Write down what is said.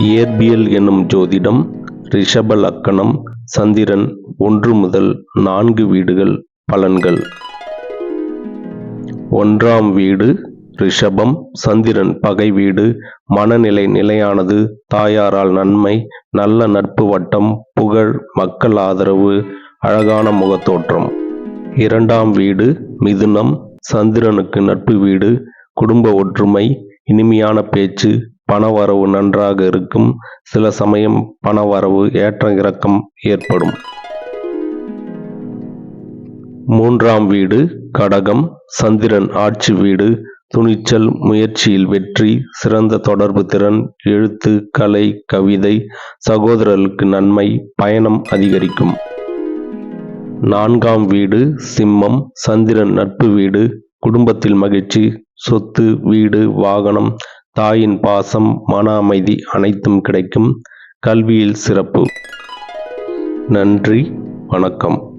இயற்பியல் என்னும் ஜோதிடம் ரிஷப லக்கணம் சந்திரன் ஒன்று முதல் நான்கு வீடுகள் பலன்கள். ஒன்றாம் வீடு ரிஷபம் சந்திரன் பகை வீடு மனநிலை நிலையானது தாயாரால் நன்மை நல்ல நட்பு வட்டம் புகழ் மக்கள் ஆதரவு அழகான முகத்தோற்றம். இரண்டாம் வீடு மிதுனம் சந்திரனுக்கு நட்பு வீடு குடும்ப ஒற்றுமை இனிமையான பேச்சு பணவரவு நன்றாக இருக்கும். சில சமயம் பணவரவு ஏற்ற இறக்கம் ஏற்படும். மூன்றாம் வீடு கடகம் சந்திரன் ஆட்சி வீடு துணிச்சல் முயற்சியில் வெற்றி சிறந்த தொடர்பு திறன் எழுத்து கலை கவிதை சகோதரர்களுக்கு நன்மை பயணம் அதிகரிக்கும். நான்காம் வீடு சிம்மம் சந்திரன் நட்பு வீடு குடும்பத்தில் மகிழ்ச்சி சொத்து வீடு வாகனம் தாயின் பாசம் மன அமைதி அனைத்தும் கிடைக்கும். கல்வியில் சிறப்பு. நன்றி வணக்கம்.